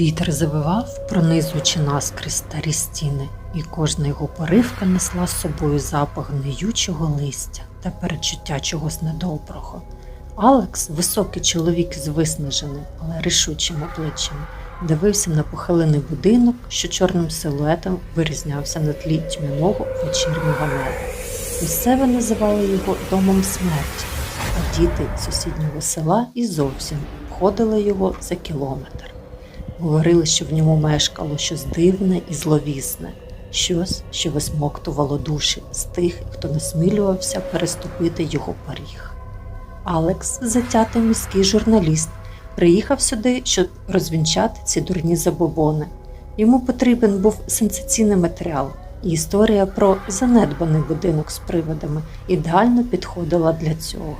Вітер завивав, пронизуючи наскрізь старі стіни, і кожна його поривка несла з собою запах гниючого листя та передчуття чогось недоброго. Алекс, високий чоловік з виснаженим, але рішучим обличчям, дивився на похилений будинок, що чорним силуетом вирізнявся на тлі тьмяного вечірнього неба. Місцеві називали його домом смерті, а діти сусіднього села і зовсім обходили його за кілометр. Говорили, що в ньому мешкало щось дивне і зловісне, щось, що висмоктувало душі з тих, хто насмілювався переступити його поріг. Алекс, затятий міський журналіст, приїхав сюди, щоб розвінчати ці дурні забобони. Йому потрібен був сенсаційний матеріал, і історія про занедбаний будинок з приводами ідеально підходила для цього.